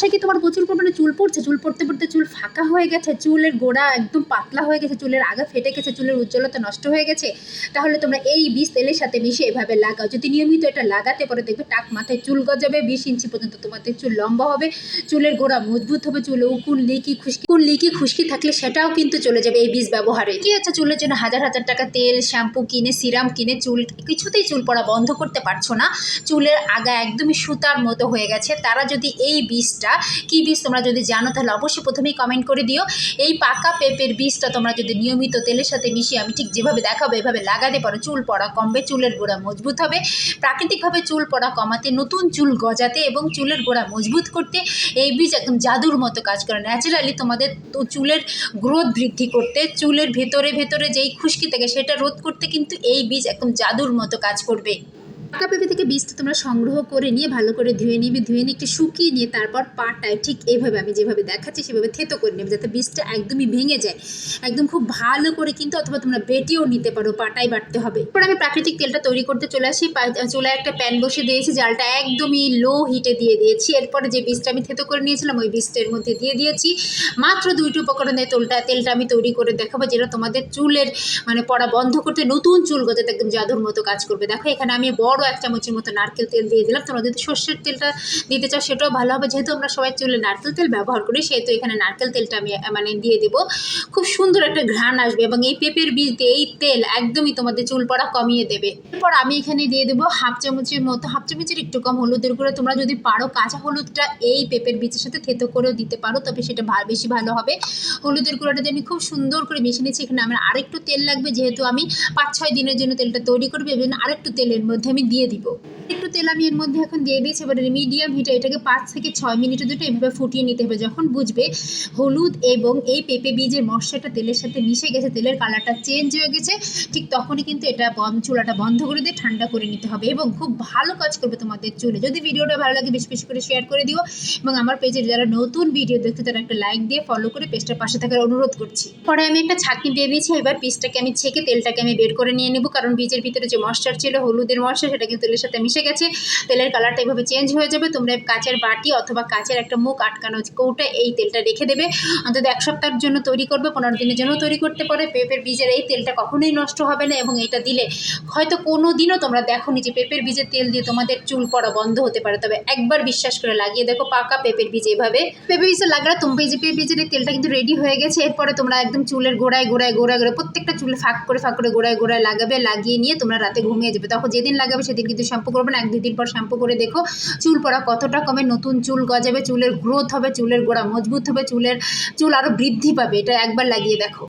সে কি তোমার প্রচুর পরিমাণে চুল পড়ছে? চুল পড়তে পড়তে চুল ফাঁকা হয়ে গেছে, চুলের গোড়া একদম পাতলা হয়ে গেছে, চুলের আগা ফেটে গেছে, চুলের উজ্জ্বলতা নষ্ট হয়ে গেছে। তাহলে তোমরা এই বিষ তেলের সাথে মিশে এভাবে লাগাও। যদি নিয়মিত এটা লাগাতে পারো, দেখবে টাক মাথায় চুল গজাবে, বিশ ইঞ্চি পর্যন্ত তোমাদের চুল লম্বা হবে, চুলের গোড়া মজবুত হবে, চুলে উকুন, লিকি, খুশকি কোন লিকি, খুশকি থাকলে সেটাও কিন্তু চলে যাবে এই বিষ ব্যবহারে। কি আছে চুলের জন্য? হাজার হাজার টাকা তেল, শ্যাম্পু কিনে, সিরাম কিনে, চুল কিছুতেই চুল পড়া বন্ধ করতে পারছ না। চুলের আগা একদমই সুতার মতো হয়ে গেছে। তারা যদি এই বীজটা কি বীজ তোমরা যদি জানো তাহলে অবশ্যই প্রথমেই কমেন্ট করে দিও। এই পাকা পেঁপের বীজটা তোমরা যদি নিয়মিত তেলের সাথে মিশিয়ে আমি ঠিক যেভাবে দেখাবো, এভাবে লাগাতে পারো। চুল পড়া কমবে, চুলের গোড়া মজবুত হবে। প্রাকৃতিকভাবে চুল পড়া কমাতে, নতুন চুল গজাতে এবং চুলের গোড়া মজবুত করতে এই বীজ একদম জাদুর মতো কাজ করে। ন্যাচারালি তোমাদের চুলের গ্রোথ বৃদ্ধি করতে, চুলের ভেতরে ভেতরে যেই খুশকি থাকে সেটা রোধ করতে কিন্তু এই বীজ একদম জাদুর মতো কাজ করবে। পাকা পেঁপে থেকে বীজটা তোমরা সংগ্রহ করে নিয়ে ভালো করে ধুয়ে নিবে, ধুয়ে নিয়ে একটু শুকিয়ে নিয়ে তারপর পাটায় ঠিক এইভাবে আমি যেভাবে দেখাচ্ছি সেভাবে থেতো করে নেবে যাতে বীজটা একদমই ভেঙে যায়। একদম খুব ভালো করে কিন্তু অথবা তোমরা বেটেও নিতে পারো পাটাই বাটতে হবে। এরপর আমি প্রাকৃতিক তেলটা তৈরি করতে চলে আসি। চুলায় একটা প্যান বসে দিয়েছি, জালটা একদমই লো হিটে দিয়ে দিয়েছি। এরপরে যে বীজটা আমি থেতো করে নিয়েছিলাম, ওই বীজটা এর মধ্যে দিয়ে দিয়েছি। মাত্র দুইটি উপকরণে তেলটা তেলটা আমি তৈরি করে দেখাবো যেটা তোমাদের চুলের মানে পড়া বন্ধ করতে নতুন চুল গজাতে একদম জাদুর মতো কাজ করবে। দেখো এখানে আমি বড় এক চামচের মতো নারকেল তেল দিয়ে দিলাম। তোমরা যদি সর্ষের তেলটা দিতে চাও, সেটাও ভালো হবে। যেহেতু আমরা সবাই চুলে নারকেল তেল ব্যবহার করি, সেহেতু এখানে নারকেল তেলটা আমি মানে দিয়ে দেবো। খুব সুন্দর একটা ঘ্রাণ আসবে এবং এই পেঁপের বীজ দিয়ে এই তেল একদমই তোমাদের চুল পড়া কমিয়ে দেবে। এরপর আমি এখানে দিয়ে দেবো হাফ চামচের মতো, হাফ চামচের একটু কম হলুদের গুঁড়ো। তোমরা যদি পারো কাঁচা হলুদটা এই পেঁপের বীজের সাথে থেতো করেও দিতে পারো, তবে সেটা বেশি ভালো হবে। হলুদের গুঁড়োটা আমি খুব সুন্দর করে মিশিয়ে নিচ্ছি এখানে আমার আরেকটু তেল লাগবে, যেহেতু আমি পাঁচ ছয় দিনের জন্য তেলটা তৈরি করব এবং আরেকটু তেলের মধ্যে আমি দিয়ে দিব। একটু তেল আমি এর মধ্যে এখন দিয়ে দিয়েছি, এবার মিডিয়াম হিটে এটাকে পাঁচ থেকে ছয় মিনিটের দুটো এভাবে ফুটিয়ে নিতে হবে। যখন বুঝবে হলুদ এবং এই পেঁপে বীজের মশলাটা তেলের সাথে মিশে গেছে, তেলের কালারটা চেঞ্জ হয়ে গেছে, ঠিক তখনই কিন্তু এটা চুলাটা বন্ধ করে দিয়ে ঠান্ডা করে নিতে হবে এবং খুব ভালো কাজ করবে তোমাদের চুলে। যদি ভিডিওটা ভালো লাগে, বেশি বেশি করে শেয়ার করে দিও এবং আমার পেজের যারা নতুন ভিডিও দেখতে তারা একটা লাইক দিয়ে ফলো করে পেজটার পাশে থাকার অনুরোধ করছি। পরে আমি একটা ছাঁকনি দিয়ে দিয়েছি, এবার পিসটাকে আমি ছেঁকে তেলটাকে আমি বের করে নিয়ে নেব, কারণ বীজের ভিতরে যে মশলার ছিল, হলুদের মশলা সেটা কিন্তু তেলের সাথে মিশে গেছে, তেলের কালারটা এভাবে চেঞ্জ হয়ে যাবে, তোমরা কাচের বাটি অথবা কাচের একটা মুখ আটকানো কৌটা, এই তেলটা রেখে দেবে। অন্তত এক সপ্তাহের জন্য তৈরি করবে, পনেরো দিনের জন্য তৈরি করতে পারে। পেঁপের বীজের এই তেলটা কখনোই নষ্ট হবে না এবং এটা দিলে হয়তো কোনো দিনও তোমরা দেখো নি যে পেঁপের বীজের তেল দিয়ে তোমাদের চুল পড়া বন্ধ হতে পারে। তবে একবার বিশ্বাস করে লাগিয়ে দেখো, পাকা পেঁপের বীজ এভাবে। পেঁপে বীজে লাগালে তুমি যে পেঁপে বীজের এই তেলটা কিন্তু রেডি হয়ে গেছে। এরপরে তোমরা একদম চুলের গোড়ায় গোড়ায় গোড়ায় গোড়ায় প্রত্যেকটা চুলে ফাঁক করে ফাঁক করে গোড়ায় গোড়ায় লাগাবে, লাগিয়ে নিয়ে তোমরা রাতে ঘুমিয়ে যাবে। তখন যেদিন লাগাবে সেদিন কিন্তু শ্যাম্পু করবে না, এক দুই দিন পর শ্যাম্পু করে দেখো, চুল পড়া কতটা কমে, নতুন চুল গজাবে, চুলের গ্রোথ হবে, চুলের গোড়া মজবুত হবে, চুলের চুল আরও বৃদ্ধি পাবে, এটা একবার লাগিয়ে দেখো।